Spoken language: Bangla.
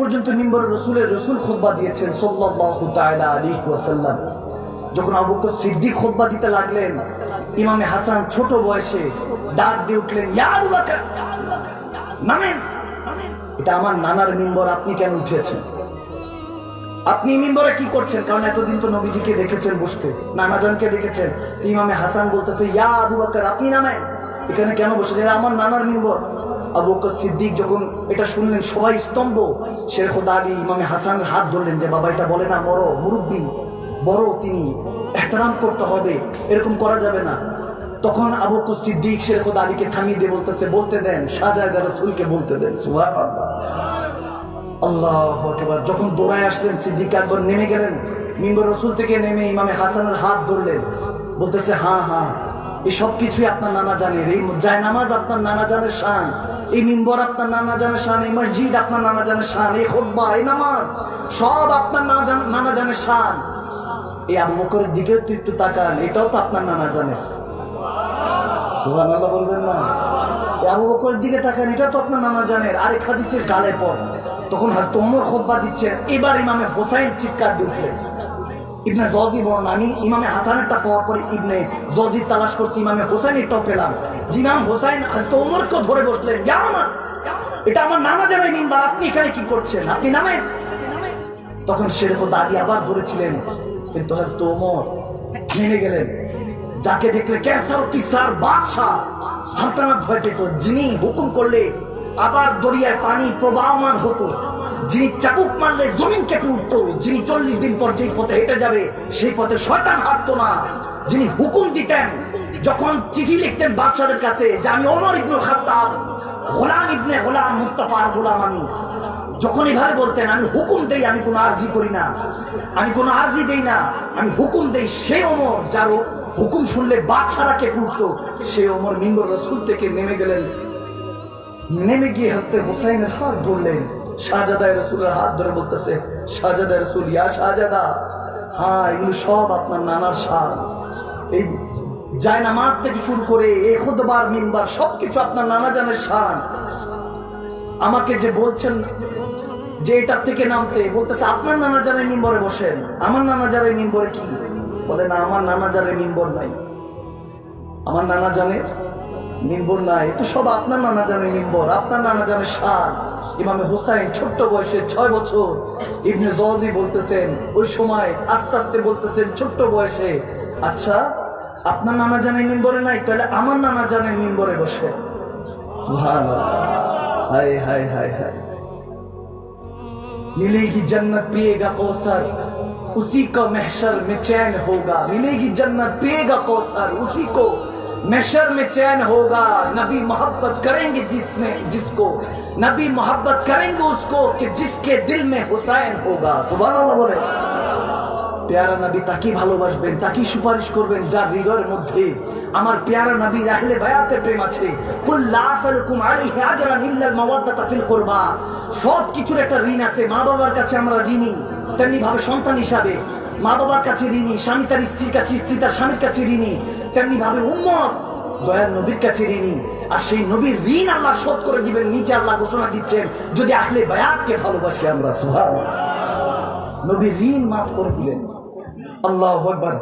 পর্যন্ত মিম্বর রসুলের রসুল খোদবা দিয়েছেন তাআলা আলাইহি ওয়াসাল্লাম। যখন আবু বকর সিদ্দিক খোদবা দিতে লাগলেন, ইমামে হাসান ছোট বয়সে ডাক দিয়ে উঠলেন এটা আমার নানার মিম্বর, আপনি কেন উঠেছেন আপনি মিম্বরে কি করছেন? কারণ এতদিন তো নবীজিকে দেখেছেন বসতে নানাজানকে দেখেছেন। তো ইমামে হাসান বলতেছে, ইয়া আবু বকর, আপনি নামেন? এখানে কেন বসেছেন? আমার নানার মিম্বর। আবু সিদ্দিক যখন এটা শুনলেন, সবাই স্তম্ভ। শেখ আলী ইমামে হাসানের হাত ধরলেন যে, বাবা, এটা বলে না বড় মুরব্বী, বড় তিনি, এহতারাম করতে হবে, এরকম করা যাবে না। তখন আবু সিদ্দিক শেখ আলীকে থামিয়ে দিয়ে বলতেছে, বলতে দেন সাজায় রাসূলকে বলতে দেন। আল্লাহ আকবার। যখন দৌড়ায় আসলেন, সিদ্দিক একবার নেমে গেলেন, মিম্বর রসুল থেকে নেমে ইমামে হাসানের হাত ধরলেন। বলতেছে হ্যাঁ হ্যাঁ এই সব কিছুই আপনার নানা জানের, এই যায় নামাজ আপনার নানা জানের শান। এই মিম্বর আপনার নানা জানের শান, এই মসজিদ আপনার নানা জানের শান, এই খোদ্া এই নামাজ, সব আপনার জান- নানা জানের শান। এই আবু বকরের দিকেও তো একটু তাকান, এটাও তো আপনার নানা জানের। সুবহানাল্লাহ বলবেন না। আবু দিকে তাকান এটা তো আপনার নানা জানের। আরেক হাদিসের গালে পর তখন হয়তো ওমর খোদবা দিচ্ছেন, এবার ইমামে হোসাইন চিৎকার দিয়ে উঠলেন ইবনে বলেন আমি ইমামে হাসানেরটা পাওয়ার পরে ইবনে তালাশ করছি, ইমামে পেলাম। যে হোসাইন হয়তো ওমরকে ধরে বসলেন, ইয়া আমার, এটা আমার আপনি এখানে কি করছেন? আপনি নামেন তখন শেরফ দাদি আবার ধরেছিলেন, কিন্তু নেমে গেলেন। যাকে দেখলে কেসার কিসার বাদশাহ, সালতানাত ভয় পেত, যিনি হুকুম করলে আবার দরিয়ার পানি প্রবাহমান হতো। যিনি চাবুক মারলে জমিন কেঁপে উঠতো, যিনি চল্লিশ দিন পর যেই পথে হেঁটে যাবে, সেই পথে শয়তান হাঁটতো না। যিনি হুকুম দিতেন, যখন চিঠি লিখতেন বাদশাদের কাছে যে, আমি ওমর ইবনুল খাত্তাব, গোলাম ইবনে গোলাম মুস্তাফার গোলাম আমি। যখন এভাবে বলতেন, আমি হুকুম দেই, আমি কোনো আর্জি করি না। আমি কোনো আর্জি দেই না। আমি হুকুম দেই সে অমর যার হুকুম শুনলে বাদশারা কেঁপে উঠতো। সে অমর মিম্বর রসুল থেকে নেমে গেলেন। নেমে গিয়ে হাসতে হুসাইনের হাত ধরলেন। রসুলের হাত ধরে বলতেছে রসুল, ইয়া হ্যাঁ এগুলো সব আপনার নানার এই যায় থেকে শুরু করে এই খুদবার মিম্বার আপনার নানা জানের আমাকে যে বলছেন, যে এটার থেকে নামতে, বলতেছে, আপনার নানা জানের মিম্বরে বসেন। আমার নানা জানের মিম্বরে কি? বলে, না, আমার নানা জানের মিম্বর নাই। আমার নানা জানে মিম্বর নাই তো সব আপনার নানা জানে মিম্বর আপনার নানা জানে শান ইমামে হুসাইন ছোট্ট বয়সে ছয় বছর ইবনে জজি বলতেছেন ওই সময় আস্তে আস্তে বলতেছেন ছোট্ট বয়সে আচ্ছা আপনার নানা জানে মিম্বরে নাই তাহলে আমার নানা জানে মিম্বরে বসে সুবহানাল্লাহ। হায় হায় হায় হায় मिलेगी जन्नत पिएगा कौसर उसी का महशर में चैन होगा मिलेगी जन्नत पिएगा कौसर उसी को महशर में चैन होगा नबी मोहब्बत करेंगे जिसमें जिसको नबी मोहब्बत करेंगे उसको कि जिसके दिल में हुसैन होगा सुबह अल्लाह बोले পেয়ারা নবী তাকেই ভালোবাসবেন তাকেই সুপারিশ করবেন যার হৃদয়ের মধ্যে আমার পেয়ারা নবী রাখলে বায়াতে প্রেম আছে কুল্লা আসালুকুম আলাইহি আজরান ইল্লাল মাওয়াদ্দাতা ফিল কুরবা সব কিছুর একটা ঋণ আছে মা বাবার কাছে আমরা ঋণী তেমনি ভাবে সন্তান হিসাবে মা বাবার কাছে ঋণী, স্বামী তার স্ত্রীর কাছে স্ত্রী, তার স্বামীর কাছে ঋণী তেমনি ভাবে উম্মত দয়ার নবীর কাছে ঋণী। আর সেই নবীর ঋণ আল্লাহ শোধ করে দিবেন নিচে আল্লাহ ঘোষণা দিচ্ছেন, যদি আহলে বায়াতকে ভালোবাসি আমরা সোহাব নবীর ঋণ মাফ করে দিলেন। আল্লাহ আকবার।